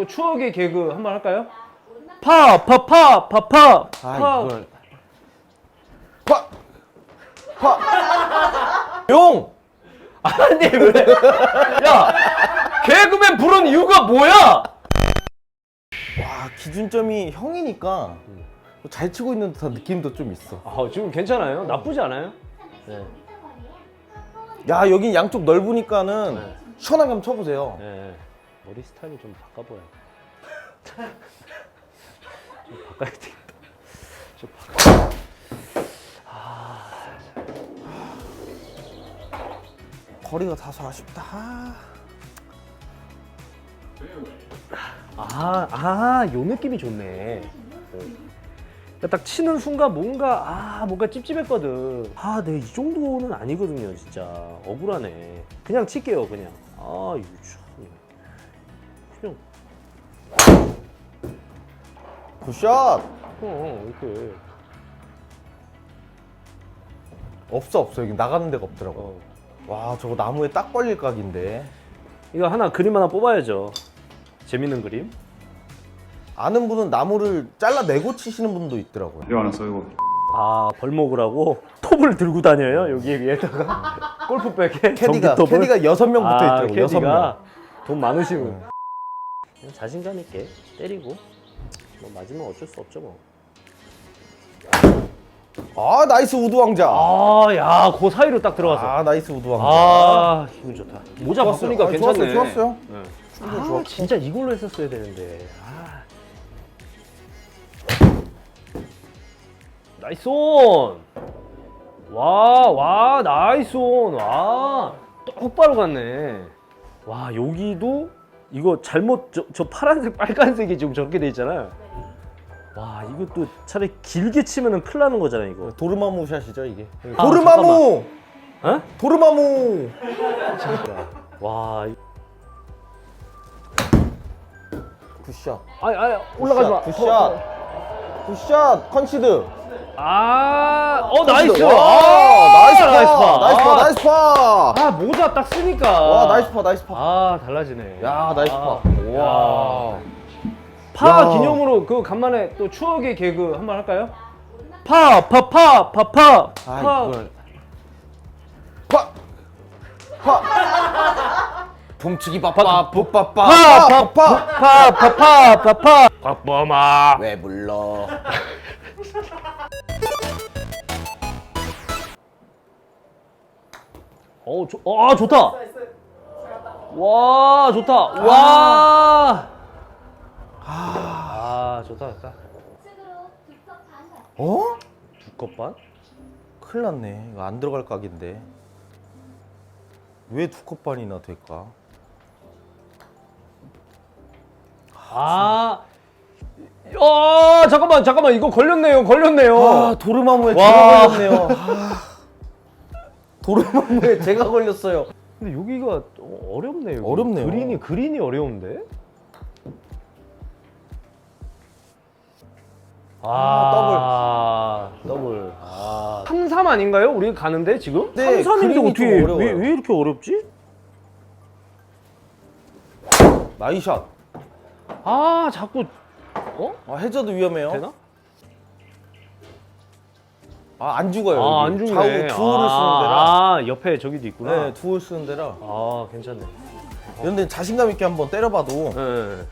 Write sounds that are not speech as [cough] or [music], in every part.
또 추억의 개그 한번 할까요? 파, 파, 파, 파, 파, 아 파. 이걸 파! 파! 용! 아니 왜? 야, 개그맨 부른 이유가 뭐야? 와 기준점이 형이니까 잘 치고 있는 듯한 느낌도 좀 있어 아, 지금 괜찮아요? 나쁘지 않아요? 네. 야 여긴 양쪽 넓으니까는 네. 시원하게 한번 쳐보세요 네. 머리 스타일이 좀 바꿔봐요. [laughs] 좀 바꿔야 되겠다. 좀 바꿔. 거리가 다소 아쉽다 아. 아, 아, 요 느낌이 좋네. 어. 딱 치는 순간 뭔가 아 뭔가 찝찝했거든. 아, 내가 이 정도는 아니거든요, 진짜 억울하네. 그냥 칠게요, 그냥. 아, 이거 굿샷. 어, 이렇게. 없어 없어. 여기 나가는 데가 없더라고. 어. 와 저거 나무에 딱 걸릴 각인데. 이거 하나 그림 하나 뽑아야죠. 재밌는 그림. 아는 분은 나무를 잘라내고 치시는 분도 있더라고요. 이거 아, 벌 먹으라고? 톱을 들고 다녀요? 여기 위에다가? [laughs] 골프백에? 캐디가 전기톱을? 캐디가 여섯 명 붙어 아, 있더라고 여섯 명 캐디가 돈 많으시고. 그냥 자신감 있게 때리고 뭐 맞으면 어쩔 수 없죠 뭐. 아 나이스 우드 왕자 아, 아, 야, 그 사이로 딱 들어갔어. 나이스 우드 왕자 아, 기분 좋다. 모자. 바꾸니까 아, 괜찮네. 좋았어요, 좋았어요. 네. 충분히 아, 좋았어. 진짜 이걸로 했었어야 되는데. 아. 나이스 온! 와, 와, 나이스 온! 와, 똑바로 갔네. 와, 여기도 이거 잘못, 저, 저 파란색, 빨간색이 지금 저렇게 돼 있잖아요. 와, 이것도 차라리 길게 치면은 큰일 나는 거잖아요, 이거. 도르마무 샷이죠 이게 아, 도르마무 어? 도르마무 와, 이- 굿샷 아니, 아니, 올라가지 마. 굿샷 굿샷 컨시드 아, 어 나이스. 와, 아, 나이스 파 나이스 파. 나이스 파 아, 나이스 파 아 모자 딱 쓰니까. 와 나이스 파 나이스 파 아 달라지네. 야, 나이스 아, 파. 와. 야. 파 야. 기념으로 그 간만에 또 추억의 개그 한 번 할까요? 파, 파, 파, 파, 파. 아 파. 이걸 파! 파! 봄치기 바빠 뽀빠빠 파, 파, 파! 파! 파, 파, 파, 파, 파. 곽범아. 왜 불러 어, 좋, 아 좋다. 와 좋다. 와. 아 좋다 좋다. 어? 두컵 반? 큰일 났네 이거 안 들어갈 각인데 왜두컵 반이나 될까? 아. 야, 잠깐만, 잠깐만, 이거 걸렸네요, 걸렸네요. 아 도르마무에 와. 제가 걸렸네요 아. [laughs] 도르마무에 제가 걸렸어요 근데 여기가 좀 어렵네요. 여기. 어렵네요. 그린이, 그린이 어려운데? 아, 더블. 아, 3, 3 아닌가요? 우리 가는데 지금? 네, 3, 3인데 그린이 어떻게, 좀 어려워요. 왜, 왜 이렇게 어렵지? 나이샷 아, 자꾸, 어? 아, 해저도 위험해요 되나? 아 안 죽어요 아, 여기. 안 죽네. 좌우 두호를 아, 쓰는 데라 아, 옆에 저기도 있구나. 네 두호를 쓰는 데라 아, 괜찮네. 근데 자신감 있게 한번 때려봐도 네.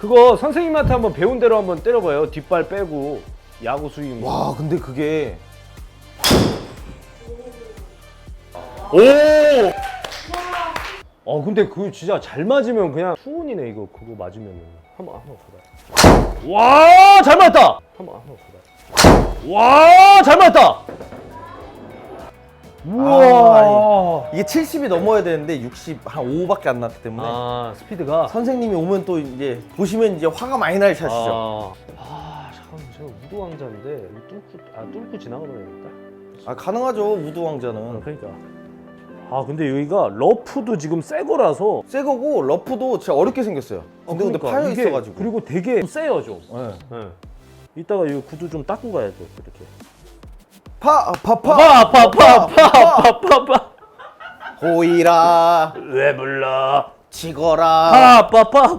그거 선생님한테 한번 배운 대로 한번 때려봐요. 뒷발 빼고 야구 스윙. 와 근데 그게 오. 어 근데 그 진짜 잘 맞으면 그냥 수온이네 이거 그거 맞으면은 한번 한번 보다. 와잘 맞다. 한번 한번 보다. 와잘 맞다. 우와. 이게 70이 넘어야 되는데 60한 5밖에 안 났기 때문에 아 스피드가. 선생님이 오면 또 이제 보시면 이제 화가 많이 날 샷이죠. 아, 아 잠깐만 제가 우드 왕자인데 이 뚫고 아 뚫고 지나가버리겠다. 아 가능하죠 우드 왕자는. 그러니까. 아 근데 여기가 러프도 지금 새 거라서. 새 거고 러프도 진짜 어렵게 생겼어요. 근데 근데 그러니까 파여 이게 있어가지고. 그리고 되게 세요 좀. 네. 네. 이따가 이 구두 좀 닦고 가야 돼 이렇게. 파, 파, 파, 파파파파파파파. 호이라, 왜 불러? 치거라. 파파파.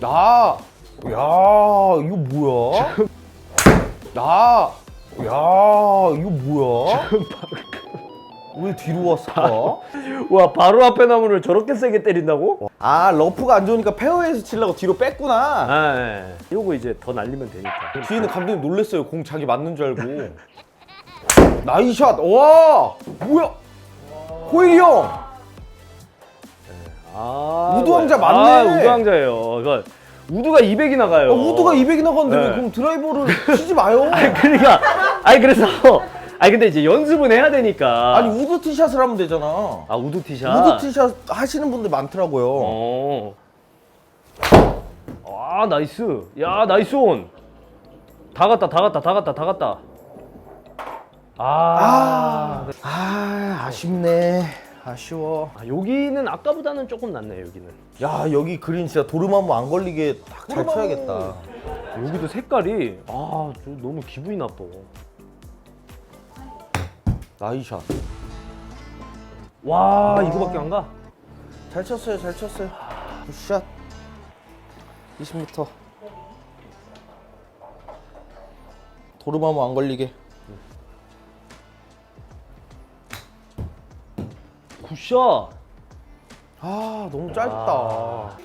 나, 야, 이거 뭐야? 나, 야, 이거 뭐야? 왜 뒤로 왔을까? [laughs] 와 바로 앞에 나무를 저렇게 세게 때린다고? 아, 러프가 안 좋으니까 페어에서 치려고 뒤로 뺐구나. 아, 예. 요거 이제 더 날리면 되니까. 뒤에는 감독님 놀랬어요. 공 자기 맞는 줄 알고. 나이샷, 와, 뭐야? 호일이 형. 아, 우드 왕자 아, 맞네. 우드 왕자예요. 이거 우드가 200이 나가요. 아, 우드가 200이 나갔는데 왜 네. 그럼 드라이버를 치지 마요. [laughs] 아니 그러니까 아니 그래서 [laughs] 아니 근데 이제 연습은 해야 되니까. 아니 우드 티샷을 하면 되잖아. 아 우드 티샷. 우드 티샷 하시는 분들 많더라고요. 어. 아 나이스. 야 나이스 온. 다 갔다 다 갔다 다 갔다 다 갔다. 아. 아, 아 아쉽네. 아쉬워. 아, 여기는 아까보다는 조금 낫네 여기는. 야 여기 그린 진짜 도르마무 안 걸리게 딱잘 쳐야겠다. 여기도 색깔이 아, 저 너무 기분이 나빠. 나이샷. 와, 이거밖에 안 가? 잘 쳤어요, 잘 쳤어요. 굿샷. 20m. 도르마무 안 걸리게. 굿샷. 아 너무 짧다. 아.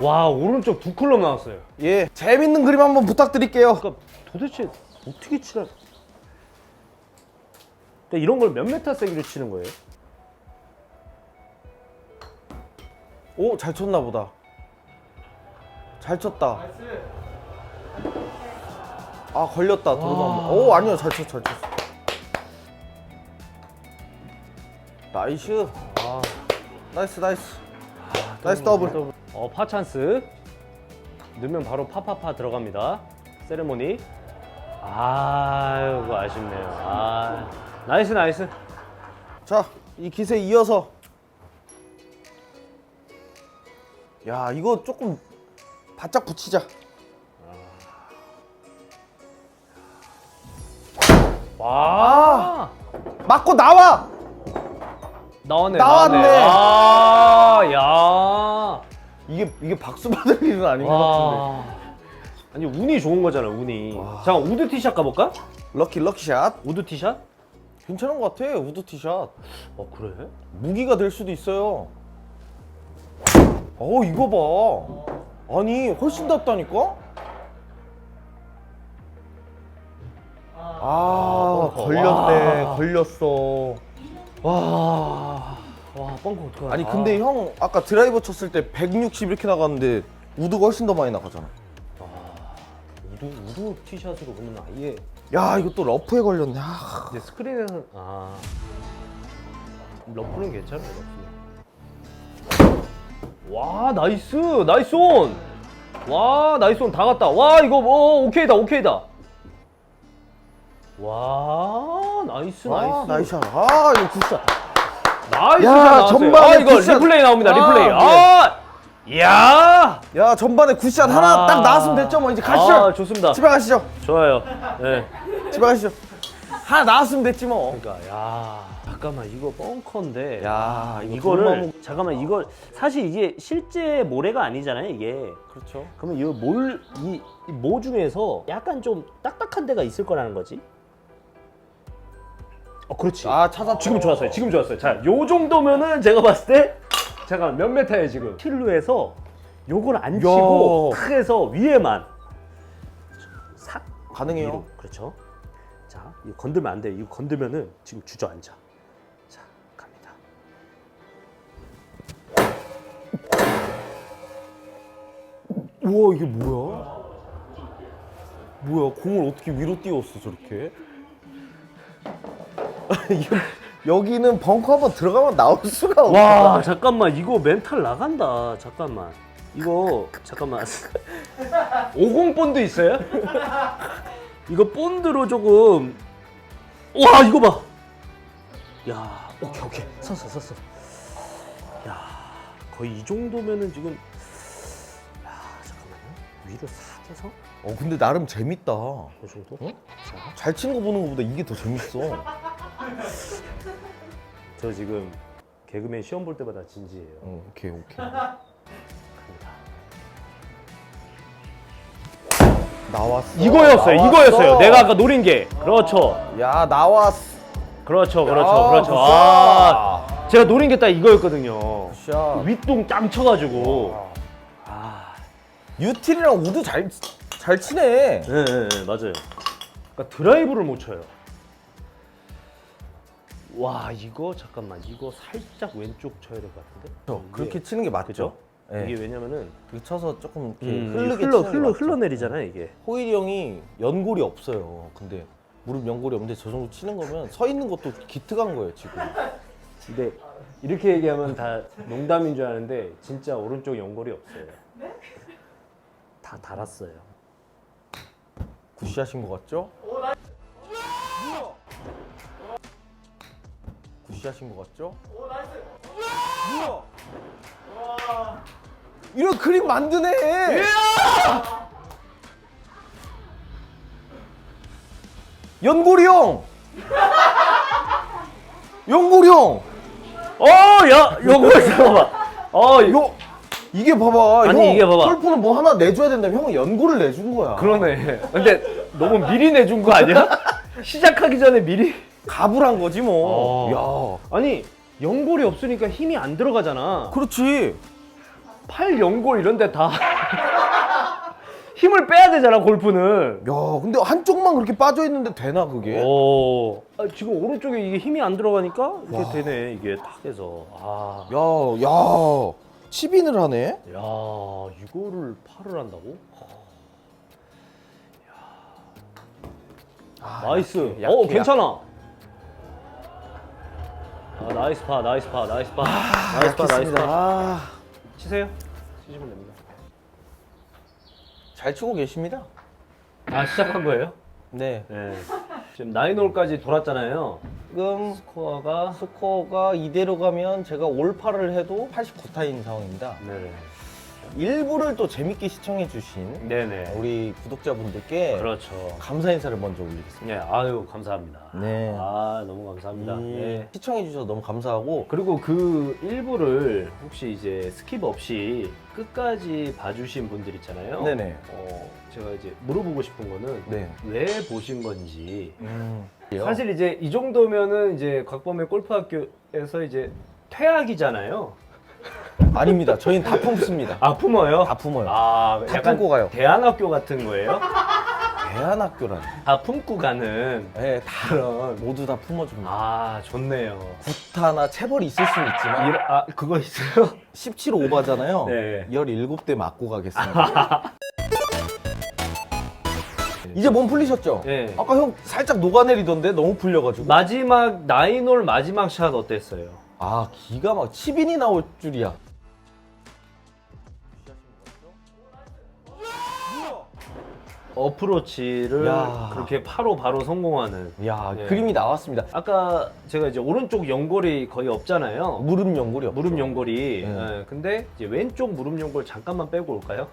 와, 오른쪽 두 클럽 나왔어요. 예, 재밌는 그림 한번 부탁드릴게요. 그러니까 도대체 어떻게 치라? 근데 이런 걸 몇 메타 세기로 치는 거예요? 오, 잘 쳤나 보다. 잘 쳤다. 아, 걸렸다. 도르마무. 오, 아니요. 잘 쳤어, 잘 쳤어. 나이스. 아, 나이스, 나이스. 나이스 더블. 어, 파 찬스. 넣으면 바로 파파파 들어갑니다. 세레모니. 아이고 아쉽네요. 아, 나이스 나이스. 자, 이 기세 이어서. 야, 이거 조금 바짝 붙이자. 와, 맞고 나와! 나왔네. 나왔네. 나왔네. 아, 야. 이게 이게 박수 받을 일은 아닌 것 같은데. 와. 아니 운이 좋은 거잖아 운이. 와. 잠깐 우드 티샷 가볼까? 럭키 럭키 샷. 우드 티샷? 괜찮은 것 같아. 우드 티샷. 어 그래? 무기가 될 수도 있어요. 어, 이거 봐. 아니, 훨씬 낫다니까? 아, 벙커. 걸렸네. 와. 걸렸어. 와, 와 뻥커 어떡하냐? 아니, 근데 형 아까 드라이버 쳤을 때 160 이렇게 나갔는데 우드가 훨씬 더 많이 나가잖아. 우드 우드 티샷으로 보면 아예 야, 이거 또 러프에 걸렸네. 아, 이제 스크린에서 아 러프는 괜찮아요 러프. 와 나이스 나이스 온. 와 나이스 온 다 갔다. 와 이거 뭐 오케이다 오케이다. 와 나이스 아, 나이스 나이스. 아, 이거 굿샷. 나이스 야, 나왔어요. 전반에 아 이거 굿샷. 리플레이 나옵니다 아, 리플레이. 예. 아, 야. 야, 전반에 굿샷 하나 아. 딱 나왔으면 됐죠. 뭐 이제 가시죠. 아 좋습니다. 집에 가시죠. 좋아요. 네. 집에 가시죠. 하나 나왔으면 됐지 뭐. 그러니까 야 잠깐만 이거 벙커인데 야, 이거 이거를 도르마무- 잠깐만 이걸 사실 이게 실제 모래가 아니잖아요 이게 그렇죠. 그러면 이몰이모 중에서 약간 좀 딱딱한 데가 있을 거라는 거지 어 그렇지 아, 찾았 지금 좋았어요 지금 좋았어요 자요 정도면은 제가 봤을 때 잠깐 몇 메타예요 지금 킬로에서 요걸 안 치고 야. 탁 해서 위에만 삭 가능해요. 위로. 그렇죠. 자, 이거 건들면 안 돼요. 이거 건들면은 지금 주저앉아. 자, 갑니다. 우와 이게 뭐야? 뭐야 공을 어떻게 위로 띄웠어 저렇게? [laughs] 이거 여기는 벙커 한번 들어가면 나올 수가 없어. 와, 잠깐만. 이거 멘탈 나간다. 잠깐만. 이거 잠깐만. [laughs] 50 본드 있어요? [laughs] 이거 본드로 조금 와, 이거 봐. 야, 오케이, 오케이. 섰어, 섰어. 야, 거의 이 정도면은 지금 야, 잠깐만요. 위로 싹 해서 어 근데 나름 재밌다. 이 정도? 어? 자, 잘친거 보는 것보다 이게 더 재밌어. [laughs] 저 지금 개그맨 시험 볼 때마다 진지해요. 어, 오케이 오케이. [laughs] 나왔어. 이거였어요. 나왔어. 이거였어요. 내가 아까 노린 게. 그렇죠. 야 나왔어. 그렇죠. 그렇죠. 야, 그렇죠. 굿샷. 아, 제가 노린 게 딱 이거였거든요. 굿샷. 윗동 짱 쳐가지고. 아, 유틸이랑 우드 잘, 잘 치네. 네, 네, 네, 맞아요. 그러니까 드라이브를 못 쳐요. 와, 이거 잠깐만. 이거 살짝 왼쪽 쳐야 될 것 같은데. 그렇죠. 그렇게 치는 게 맞죠. 그죠? 네. 이게 왜냐면은 이렇게 쳐서 조금 이렇게 음, 흐르게 흘러 치는 흘러 맞죠. 흘러내리잖아요, 이게. 호일이 형이 연골이 없어요. 근데 무릎 연골이 없는데 저 정도 치는 거면 서 있는 것도 기특한 거예요 지금. 근데 이렇게 얘기하면 다 농담인 줄 아는데 진짜 오른쪽 연골이 없어요. 다 달았어요. 굿샷인 것 같죠? 굿샷인 것 같죠? 뭐야? 이런 그림 만드네. 연골이 형. 연골이 형. 어, 야, 요거 잠깐만. 어, 이거 이거 이게 봐봐. 아니, 형, 이게 봐봐. 골프는 뭐 하나 내줘야 된다면 형은 연골을 내준 거야. 그러네. 근데 너무 미리 내준 거 아니야? 시작하기 전에 미리? 가불한 거지 뭐. 아니, 연골이 없으니까 힘이 안 들어가잖아. 야, 그렇지. 팔 연골 이런 데 다 [laughs] 힘을 빼야 되잖아, 골프는. 야, 근데 한쪽만 그렇게 빠져 있는데 되나 그게? 오. 아, 지금 오른쪽에 이게 힘이 안 들어가니까 이렇게 되네, 이게 탁 해서. 아. 야, 야, 치빈을 하네. 야, 이거를 팔을 한다고? 아, 나이스. 약해, 어, 약해, 괜찮아. 아, 나이스 파, 나이스 파, 나이스 파. 나이스 파, 나이스. 파. 아, 치세요. 치시면 됩니다. 잘 치고 계십니다. 아, 시작한 거예요? 네. 네. 지금 나인홀까지 돌았잖아요. 지금 스코어가 스코어가 이대로 가면 제가 올파를 해도 89타인 상황입니다. 네네. 일부를 또 재밌게 시청해 주신 네네. 우리 구독자분들께 그렇죠. 감사 인사를 먼저 올리겠습니다. 네, 아유 감사합니다. 네. 아 너무 감사합니다. 이 네. 시청해 주셔서 너무 감사하고 그리고 그 일부를 혹시 이제 스킵 없이 끝까지 봐주신 분들 있잖아요. 네네. 어, 제가 이제 물어보고 싶은 거는 네. 왜 보신 건지. 음, 사실 이제 이 정도면은 이제 곽범의 골프학교에서 이제 퇴학이잖아요. 아닙니다. 저희는 다 품습니다. 아 품어요? 다 품어요. 아 다 약간 품고 가요. 대안학교 같은 거예요? 대안학교라니. 다 품고 가는 네, 다 그런. 모두 다 품어줍니다. 아 좋네요. 구타나 체벌이 있을 수는 있지만 이러- 아 그거 있어요? 17 오바잖아요. 네. 17대 맞고 가겠습니다. 이제 몸 풀리셨죠? 네. 아까 형 살짝 녹아내리던데 너무 풀려가지고. 마지막 나인홀 마지막 샷 어땠어요? 아 기가 막 치빈이 나올 줄이야. 어프로치를 야. 그렇게 바로 바로 성공하는. 야 네. 그림이 나왔습니다. 아까 제가 이제 오른쪽 연골이 거의 없잖아요. 무릎 연골이 없죠. 무릎 연골이. 네. 예, 근데 이제 왼쪽 무릎 연골 잠깐만 빼고 올까요?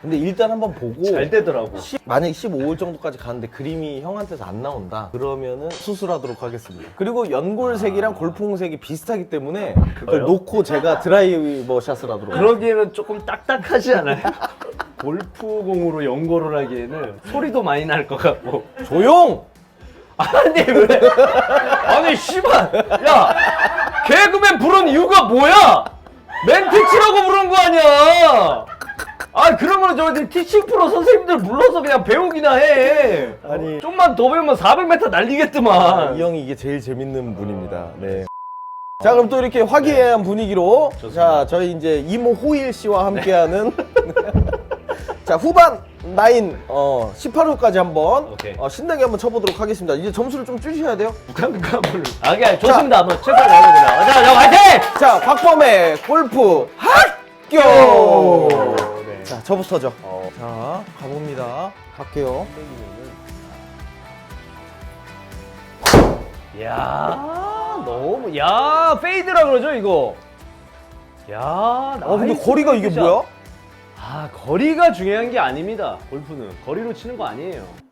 근데 일단 한번 보고 잘 되더라고. 십- 만약에 15홀 정도까지 가는데 그림이 형한테서 안 나온다 그러면은 수술하도록 하겠습니다 그리고 연골색이랑 골프공색이 비슷하기 때문에 그걸? 놓고 제가 드라이버 샷을 하도록 그러기에는 조금 딱딱하지 않아요? [laughs] 골프공으로 연골을 하기에는 소리도 많이 날 것 같고. 조용! 아니 왜? 아니 씨발 야 개그맨 부른 이유가 뭐야? 멘트 치라고 부른 거 아니야? 아 그러면 저기 티칭 프로 선생님들 불러서 그냥 배우기나 해. 아니. 좀만 더 배우면 400m 날리겠더만. 이 형이 이게 제일 재밌는 분입니다 네. 자 그럼 또 이렇게 화기애애한 분위기로 좋습니다. 자 저희 이제 이모 호일 씨와 함께하는 [laughs] 자 후반 나인 어 18호까지 한번 오케이. 어, 신나게 한번 쳐보도록 하겠습니다 이제 점수를 좀 줄이셔야 돼요 북한북한불. 아 그냥 좋습니다. 한번 최선을 다해보겠습니다. 자, 자 화이팅! 자 곽범의 골프 학교 네. 자 저부터죠 어. 자 가봅니다 갈게요 야 너무 야 페이드라 그러죠 이거. 야 아 근데 나이스 거리가 이게 페이드샷. 뭐야? 아 거리가 중요한 게 아닙니다. 골프는 거리로 치는 거 아니에요.